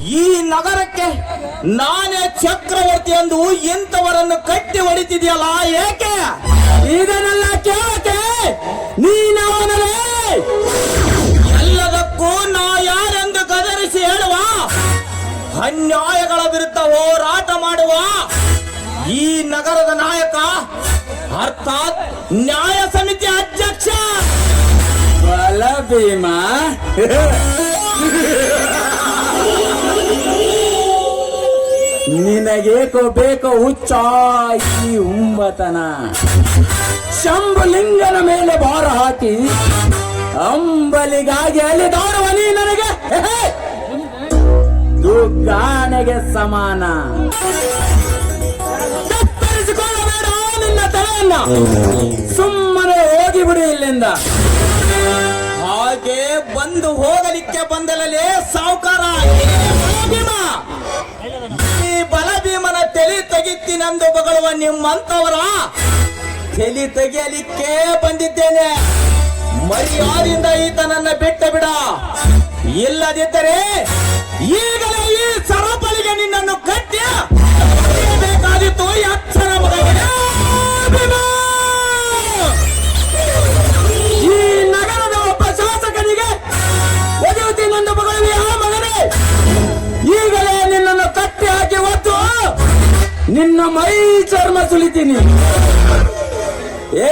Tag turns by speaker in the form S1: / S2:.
S1: ಈ ನಗರಕ್ಕೆ ನಾನೇ ಚಕ್ರವರ್ತಿ ಎಂದು ಇಂಥವರನ್ನು ಕಟ್ಟಿ ಹೊಡಿತಿದೆಯಲ್ಲ ಏಕೆ? ಇದನ್ನೆಲ್ಲ ಕೇಳಕ್ಕೆ ನೀನವನೇ ಎಲ್ಲದಕ್ಕೂ ನಾ ಯಾರೆಂದು ಗದರಿಸಿ ಹೇಳುವ? ಅನ್ಯಾಯಗಳ ವಿರುದ್ಧ ಹೋರಾಟ ಮಾಡುವ ಈ ನಗರದ ನಾಯಕ, ಅರ್ಥಾತ್ ನ್ಯಾಯ ಸಮಿತಿ ಅಧ್ಯಕ್ಷ.
S2: ಬಲ ಭೀಮ. ನಿನಗೇಕೋ ಬೇಕೋ ಹುಚ್ಚ, ಈ ಉಂಬತನ ಶಂಭುಲಿಂಗನ ಮೇಲೆ ಭಾರ ಹಾಕಿ, ಅಂಬಲಿಗಾಗಿ ಅಲಿದಾಡುವ ನೀ ನನಗೆ. ದುಗ್ಗಾನೆಗೆ ಸಮಾನ. ನಿನ್ನ ತಲೆಯನ್ನ. ಸುಮ್ಮನೆ ಹೋಗಿ ಬಿಡು ಇಲ್ಲಿಂದ.
S1: ಹಾಗೆ ಬಂದು ಹೋಗಲಿಕ್ಕೆ ಬಂದಲೇ ಸಾವುಕಾರ ತಲೆ ನಂದು ಬಗಳುವ ನಿಮ್ಮಂತವರ ತಲೆ ತೆಗೆಯಲಿಕ್ಕೆ ಬಂದಿದ್ದೇನೆ. ಮರ್ಯಾದೆಯಿಂದ ಈತನನ್ನ ಬಿಟ್ಟ ಬಿಡ. ಇಲ್ಲದಿದ್ದರೆ ಈಗಲೇ ಈ ಸರಪಳಿಗೆ ನಿನ್ನನ್ನು
S2: ನಿನ್ನ ಮೈ ಚರ್ಮ ಸುಲಿತೀನಿ. ಏ